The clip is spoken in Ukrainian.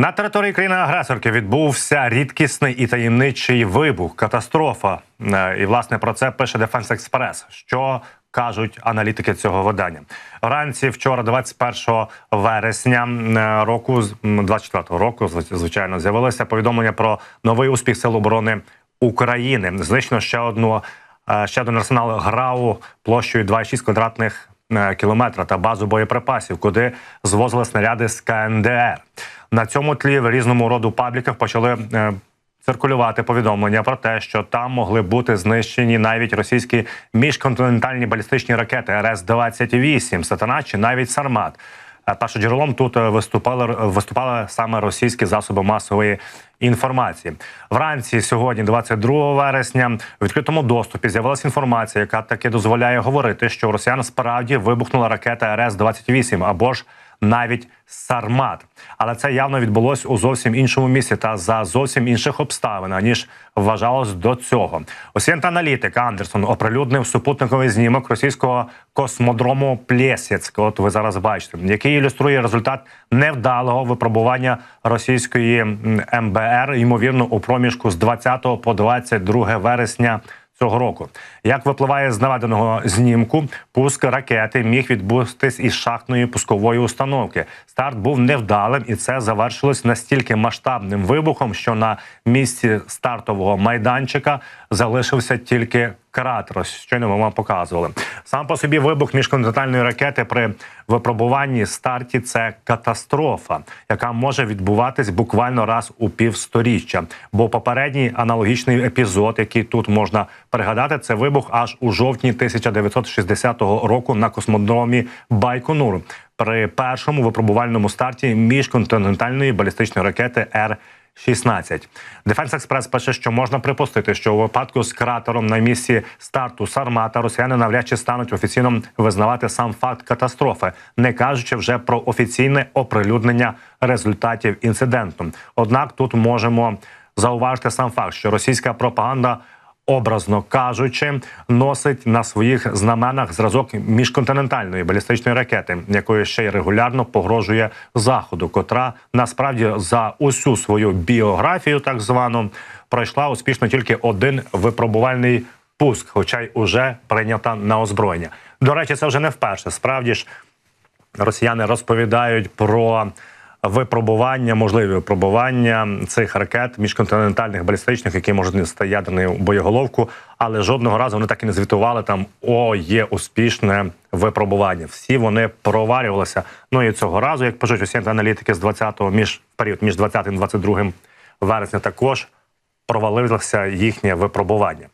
На території країни-агресорки відбувся рідкісний і таємничий вибух, катастрофа. Е, І власне про це пише Дефенс Експрес. Що кажуть аналітики цього видання? Вранці вчора, 21 вересня е, року, з- м, 24 року, звичайно, з'явилося повідомлення про новий успіх Сил оборони України. Знищено ще одну е, ще один арсенал ГРАУ площею 2,6 квадратних кілометра та базу боєприпасів, куди звозили снаряди з КНДР. На цьому тлі в різному роду пабліках почали е, циркулювати повідомлення про те, що там могли бути знищені навіть російські міжконтинентальні балістичні ракети РС-28, Сатана чи навіть Сармат. Е, Першоджерелом тут е, виступали виступали саме російські засоби масової інформації. Вранці сьогодні, 22 вересня, в відкритому доступі з'явилася інформація, яка таки дозволяє говорити, що у росіян справді вибухнула ракета РС-28 або ж навіть Сармат. Але це явно відбулось у зовсім іншому місці та за зовсім інших обставин, ніж вважалось до цього. Осінт аналітик Андерсон оприлюднив супутниковий знімок російського космодрому Плєсєцьк. От ви зараз бачите, який ілюструє результат невдалого випробування російської МБР, ймовірно, у проміжку з 20 по 22 вересня цього року. Як випливає з наведеного знімку, пуск ракети міг відбутись із шахтної пускової установки. Старт був невдалим, і це завершилось настільки масштабним вибухом, що на місці стартового майданчика залишився тільки кратер. Ось Щойно ми вам показували. Сам по собі вибух міжконтинентальної ракети при випробуванні старті це катастрофа, яка може відбуватись буквально раз у півсторіччя. Бо попередній аналогічний епізод, який тут можна пригадати, це вибух аж у жовтні 1960 року на космодромі Байконур при першому випробувальному старті міжконтинентальної балістичної ракети Р. 16. Дефенс Експрес пише, що можна припустити, що у випадку з кратером на місці старту Сармата росіяни навряд чи стануть офіційно визнавати сам факт катастрофи, не кажучи вже про офіційне оприлюднення результатів інциденту. Однак тут можемо зауважити сам факт, що російська пропаганда. Образно кажучи, носить на своїх знаменах зразок міжконтинентальної балістичної ракети, якою ще й регулярно погрожує заходу, котра насправді за усю свою біографію, так звану, пройшла успішно тільки один випробувальний пуск, хоча й уже прийнята на озброєння. До речі, це вже не вперше. Справді ж росіяни розповідають про випробування, можливі випробування цих ракет міжконтинентальних балістичних, які можуть нести ядерну боєголовку, але жодного разу вони так і не звітували там. О, є успішне випробування. Всі вони провалювалися. Ну і цього разу, як пишуть усі аналітики з 20-го, між період між 20 і 22 вересня, також провалилося їхнє випробування.